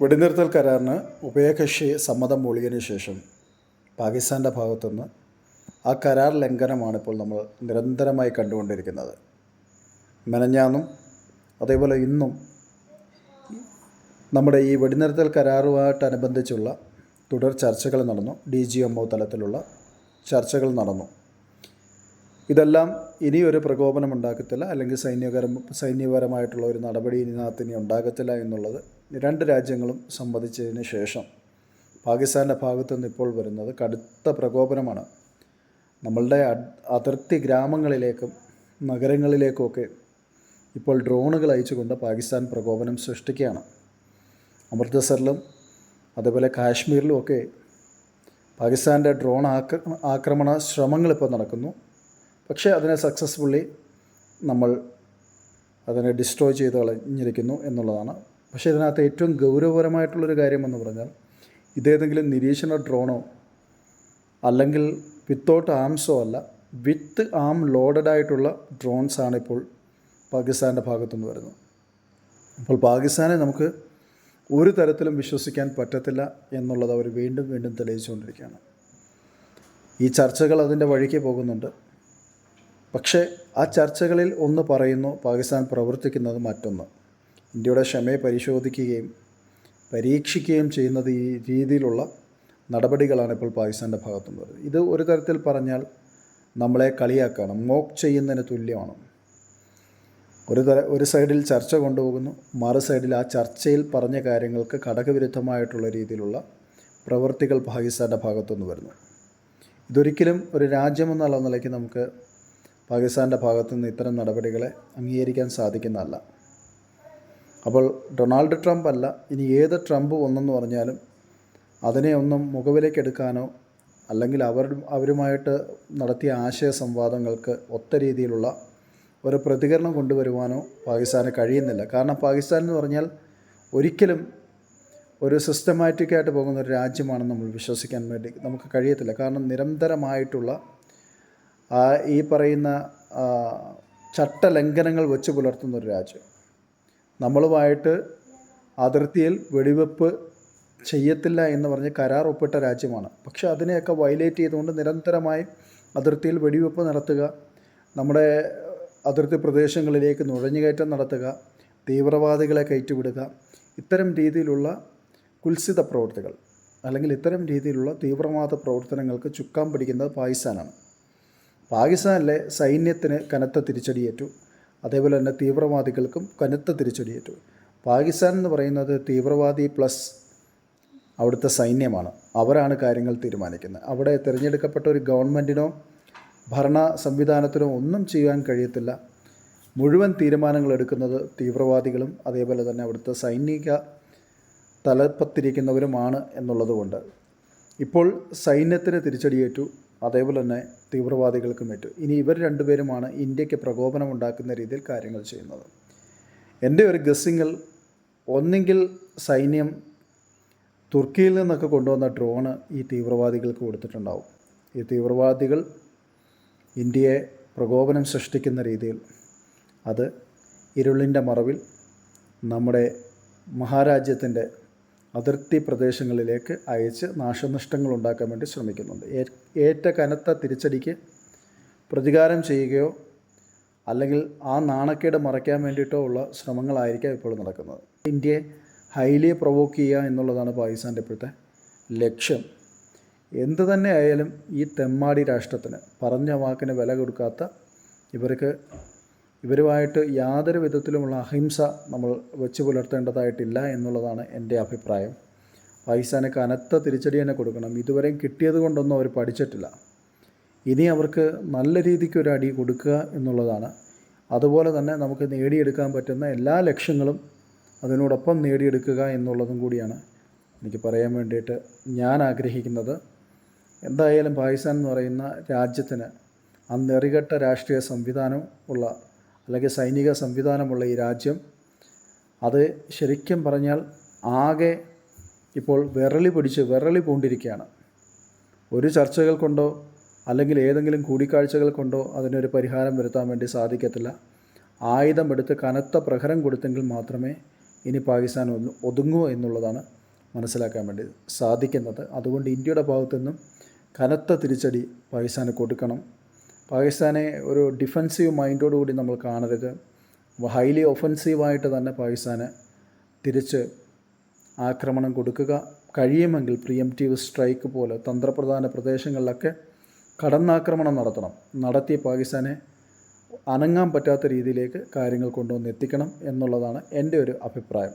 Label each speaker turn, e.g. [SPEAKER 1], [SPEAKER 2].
[SPEAKER 1] വെടിനിർത്തൽ കരാറിന് ഉഭയകക്ഷി സമ്മതം മൂളിയതിന് ശേഷം പാകിസ്ഥാന്റെ ഭാഗത്തുനിന്ന് ആ കരാർ ലംഘനമാണ് ഇപ്പോൾ നമ്മൾ നിരന്തരമായി കണ്ടുകൊണ്ടിരിക്കുന്നത്. മെനഞ്ഞാന്നും അതേപോലെ ഇന്നും നമ്മുടെ ഈ വെടിനിർത്തൽ കരാറുമായിട്ടനുബന്ധിച്ചുള്ള തുടർ ചർച്ചകൾ നടന്നു. ഡി ജി എം ഒ തലത്തിലുള്ള ചർച്ചകൾ നടന്നു. ഇതെല്ലാം ഇനിയൊരു പ്രകോപനം ഉണ്ടാക്കത്തില്ല അല്ലെങ്കിൽ സൈന്യകരം സൈന്യപരമായിട്ടുള്ള ഒരു നടപടി ഇനി ഉണ്ടാകത്തില്ല എന്നുള്ളത് രണ്ട് രാജ്യങ്ങളും സംബന്ധിച്ചതിന് ശേഷം പാകിസ്ഥാന്റെ ഭാഗത്തു നിന്ന് ഇപ്പോൾ വരുന്നത് കടുത്ത പ്രകോപനമാണ്. നമ്മളുടെ അതിർത്തി ഗ്രാമങ്ങളിലേക്കും നഗരങ്ങളിലേക്കുമൊക്കെ ഇപ്പോൾ ഡ്രോണുകൾ അയച്ചുകൊണ്ട് പാകിസ്ഥാൻ പ്രകോപനം സൃഷ്ടിക്കുകയാണ്. അമൃത്സറിലും അതേപോലെ കാശ്മീരിലുമൊക്കെ പാകിസ്ഥാന്റെ ഡ്രോൺ ആക്ര ആക്രമണ ശ്രമങ്ങൾ ഇപ്പോൾ നടക്കുന്നു. പക്ഷേ അതിനെ സക്സസ്ഫുള്ളി നമ്മൾ അതിനെ ഡിസ്ട്രോയ് ചെയ്ത് കളഞ്ഞിരിക്കുന്നു എന്നുള്ളതാണ് പക്ഷേ ഇതിനകത്ത് ഏറ്റവും ഗൗരവപരമായിട്ടുള്ളൊരു കാര്യമെന്ന് പറഞ്ഞാൽ ഇതേതെങ്കിലും നിരീക്ഷണ ഡ്രോണോ അല്ലെങ്കിൽ വിത്തൗട്ട് ആംസോ അല്ല വിത്ത് ആം ലോഡഡ് ആയിട്ടുള്ള ഡ്രോൺസാണ് ഇപ്പോൾ പാകിസ്ഥാന്റെ ഭാഗത്തുനിന്ന് വരുന്നത്. അപ്പോൾ പാകിസ്ഥാനെ നമുക്ക് ഒരു തരത്തിലും വിശ്വസിക്കാൻ പറ്റത്തില്ല എന്നുള്ളത് അവർ വീണ്ടും വീണ്ടും തെളിയിച്ചുകൊണ്ടിരിക്കുകയാണ്. ഈ ചർച്ചകൾ അതിന്റെ വഴിക്ക് പോകുന്നുണ്ട്. പക്ഷേ ആ ചർച്ചകളിൽ ഒന്ന് പറയുന്നു പാകിസ്ഥാൻ പ്രവർത്തിക്കുന്നത് മറ്റൊന്ന്. ഇന്ത്യയുടെ ക്ഷമയെ പരിശോധിക്കുകയും പരീക്ഷിക്കുകയും ചെയ്യുന്നത് ഈ രീതിയിലുള്ള നടപടികളാണ് ഇപ്പോൾ പാകിസ്ഥാന്റെ ഭാഗത്തുള്ളത്. ഇത് ഒരു തരത്തിൽ പറഞ്ഞാൽ നമ്മളെ കളിയാക്കാണ് മോക്ക് ചെയ്യുന്നതിന് തുല്യമാണ്. ഒരു തര ഒരു സൈഡിൽ ചർച്ച കൊണ്ടുപോകുന്നു മറു സൈഡിൽ ആ ചർച്ചയിൽ പറഞ്ഞ കാര്യങ്ങൾക്ക് ഘടകവിരുദ്ധമായിട്ടുള്ള രീതിയിലുള്ള പ്രവൃത്തികൾ പാകിസ്ഥാന്റെ ഭാഗത്തുനിന്ന് വരുന്നു. ഇതൊരിക്കലും ഒരു രാജ്യമെന്നുള്ള നിലയ്ക്ക് നമുക്ക് പാകിസ്ഥാന്റെ ഭാഗത്തുനിന്ന് ഇത്തരം നടപടികളെ അംഗീകരിക്കാൻ സാധിക്കുന്നതല്ല. അപ്പോൾ ഡൊണാൾഡ് ട്രംപ് അല്ല ഇനി ഏത് ട്രംപ് വന്നെന്ന് പറഞ്ഞാലും അതിനെ ഒന്നും മുഖവിലേക്ക് എടുക്കാനോ അല്ലെങ്കിൽ അവർ അവരുമായിട്ട് നടത്തിയ ആശയ സംവാദങ്ങൾക്ക് ഒത്ത രീതിയിലുള്ള ഒരു പ്രതികരണം കൊണ്ടുവരുവാനോ പാകിസ്ഥാന് കഴിയുന്നില്ല. കാരണം പാകിസ്ഥാൻ എന്ന് പറഞ്ഞാൽ ഒരിക്കലും ഒരു സിസ്റ്റമാറ്റിക്കായിട്ട് പോകുന്ന ഒരു രാജ്യമാണെന്ന് നമ്മൾ വിശ്വസിക്കാൻ വേണ്ടി നമുക്ക് കഴിയത്തില്ല. കാരണം നിരന്തരമായിട്ടുള്ള ഈ പറയുന്ന ചട്ടലംഘനങ്ങൾ വെച്ച് പുലർത്തുന്ന ഒരു രാജ്യം. നമ്മളുമായിട്ട് അതിർത്തിയിൽ വെടിവെപ്പ് ചെയ്യത്തില്ല എന്ന് പറഞ്ഞ് കരാർ ഒപ്പിട്ട രാജ്യമാണ്. പക്ഷേ അതിനെയൊക്കെ വയലേറ്റ് ചെയ്തുകൊണ്ട് നിരന്തരമായി അതിർത്തിയിൽ വെടിവെപ്പ് നടത്തുക നമ്മുടെ അതിർത്തി പ്രദേശങ്ങളിലേക്ക് നുഴഞ്ഞുകയറ്റം നടത്തുക തീവ്രവാദികളെ കയറ്റിവിടുക ഇത്തരം രീതിയിലുള്ള കുൽസിത പ്രവർത്തികൾ അല്ലെങ്കിൽ ഇത്തരം രീതിയിലുള്ള തീവ്രവാദ പ്രവർത്തനങ്ങൾക്ക് ചുക്കാൻ പിടിക്കുന്നത് പാകിസ്ഥാനാണ്. പാകിസ്ഥാനിലെ സൈന്യത്തിന് കനത്ത തിരിച്ചടിയേറ്റു. അതേപോലെ തന്നെ തീവ്രവാദികൾക്കും കനത്ത തിരിച്ചടിയേറ്റു. പാകിസ്ഥാൻ എന്ന് പറയുന്നത് തീവ്രവാദി പ്ലസ് അവിടുത്തെ സൈന്യമാണ്. അവരാണ് കാര്യങ്ങൾ തീരുമാനിക്കുന്നത്. അവിടെ തിരഞ്ഞെടുക്കപ്പെട്ട ഒരു ഗവൺമെന്റിനോ ഭരണ സംവിധാനത്തിനോ ഒന്നും ചെയ്യാൻ കഴിയത്തില്ല. മുഴുവൻ തീരുമാനങ്ങൾ എടുക്കുന്നത് തീവ്രവാദികളും അതേപോലെ തന്നെ അവിടുത്തെ സൈനിക തലപ്പത്തിരിക്കുന്നവരുമാണ് എന്നുള്ളതുകൊണ്ട് ഇപ്പോൾ സൈന്യത്തിന് തിരിച്ചടിയേറ്റു. അതേപോലെ തന്നെ തീവ്രവാദികൾക്കും മറ്റു. ഇനി ഇവർ രണ്ടുപേരുമാണ് ഇന്ത്യയ്ക്ക് പ്രകോപനം ഉണ്ടാക്കുന്ന രീതിയിൽ കാര്യങ്ങൾ ചെയ്യുന്നത്. എന്റെ ഒരു ഗസ്സിങ്ങിൽ ഒന്നെങ്കിൽ സൈന്യം തുർക്കിയിൽ നിന്നൊക്കെ കൊണ്ടുവന്ന ഡ്രോണ് ഈ തീവ്രവാദികൾക്ക് കൊടുത്തിട്ടുണ്ടാവും. ഈ തീവ്രവാദികൾ ഇന്ത്യയെ പ്രകോപനം സൃഷ്ടിക്കുന്ന രീതിയിൽ അത് ഇരുളിന്റെ മറവിൽ നമ്മുടെ മഹാരാജ്യത്തിന്റെ അതിർത്തി പ്രദേശങ്ങളിലേക്ക് അയച്ച് നാശനഷ്ടങ്ങൾ ഉണ്ടാക്കാൻ വേണ്ടി ശ്രമിക്കുന്നുണ്ട്. ഏറ്റ കനത്ത തിരിച്ചടിക്ക് പ്രതികാരം ചെയ്യുകയോ അല്ലെങ്കിൽ ആ നാണക്കേട് മറയ്ക്കാൻ വേണ്ടിയിട്ടോ ഉള്ള ശ്രമങ്ങളായിരിക്കാം ഇപ്പോൾ നടക്കുന്നത്. ഇന്ത്യയെ ഹൈലി പ്രൊവോക്ക് ചെയ്യുക എന്നുള്ളതാണ് പാകിസ്ഥാന്റെ ഇപ്പോഴത്തെ ലക്ഷ്യം. എന്തു തന്നെ ആയാലും ഈ തെമ്മാടി രാഷ്ട്രത്തിന് പറഞ്ഞ വാക്കിന് വില കൊടുക്കാത്ത ഇവർക്ക് ഇവരുമായിട്ട് യാതൊരു വിധത്തിലുമുള്ള അഹിംസ നമ്മൾ വെച്ച് പുലർത്തേണ്ടതായിട്ടില്ല എന്നുള്ളതാണ് എന്റെ അഭിപ്രായം. പാകിസ്ഥാന് കനത്ത തിരിച്ചടി തന്നെ കൊടുക്കണം. ഇതുവരെയും കിട്ടിയത് കൊണ്ടൊന്നും അവർ പഠിച്ചിട്ടില്ല. ഇനി അവർക്ക് നല്ല രീതിക്ക് ഒരു അടി കൊടുക്കുക എന്നുള്ളതാണ്. അതുപോലെ തന്നെ നമുക്ക് നേടിയെടുക്കാൻ പറ്റുന്ന എല്ലാ ലക്ഷ്യങ്ങളും അതിനോടൊപ്പം നേടിയെടുക്കുക എന്നുള്ളതും കൂടിയാണ് എനിക്ക് പറയാൻ വേണ്ടിയിട്ട് ഞാൻ ആഗ്രഹിക്കുന്നത്. എന്തായാലും പാകിസ്ഥാൻ എന്ന് പറയുന്ന രാജ്യത്തിന് അന്നെറികെട്ട നെറികെട്ട രാഷ്ട്രീയ സംവിധാനം ഉള്ള അല്ലെങ്കിൽ സൈനിക സംവിധാനമുള്ള ഈ രാജ്യം അത് ശരിക്കും പറഞ്ഞാൽ ആകെ ഇപ്പോൾ വിരളി പിടിച്ച് വിരളി പൂണ്ടിരിക്കുകയാണ്. ഒരു ചർച്ചകൾ കൊണ്ടോ അല്ലെങ്കിൽ ഏതെങ്കിലും കൂടിക്കാഴ്ചകൾ കൊണ്ടോ അതിനൊരു പരിഹാരം വരുത്താൻ വേണ്ടി സാധിക്കത്തില്ല. ആയുധമെടുത്ത് കനത്ത പ്രഹരം കൊടുത്തെങ്കിൽ മാത്രമേ ഇനി പാകിസ്ഥാൻ ഒന്ന് ഒതുങ്ങൂ എന്നുള്ളതാണ് മനസ്സിലാക്കാൻ വേണ്ടി സാധിക്കുന്നത്. അതുകൊണ്ട് ഇന്ത്യയുടെ ഭാഗത്തു നിന്നും കനത്ത തിരിച്ചടി പാകിസ്ഥാന് കൊടുക്കണം. പാകിസ്ഥാനെ ഒരു ഡിഫൻസീവ് മൈൻഡോടുകൂടി നമ്മൾ കാണരുത്. ഹൈലി ഒഫൻസീവായിട്ട് തന്നെ പാകിസ്ഥാന് തിരിച്ച് ആക്രമണം കൊടുക്കുക. കഴിയുമെങ്കിൽ പ്രിയംറ്റീവ് സ്ട്രൈക്ക് പോലെ തന്ത്രപ്രധാന പ്രദേശങ്ങളിലൊക്കെ കടന്നാക്രമണം നടത്തണം. നടത്തി പാകിസ്ഥാനെ അനങ്ങാൻ പറ്റാത്ത രീതിയിലേക്ക് കാര്യങ്ങൾ കൊണ്ടുവന്ന് എത്തിക്കണം എന്നുള്ളതാണ് എന്റെ ഒരു അഭിപ്രായം.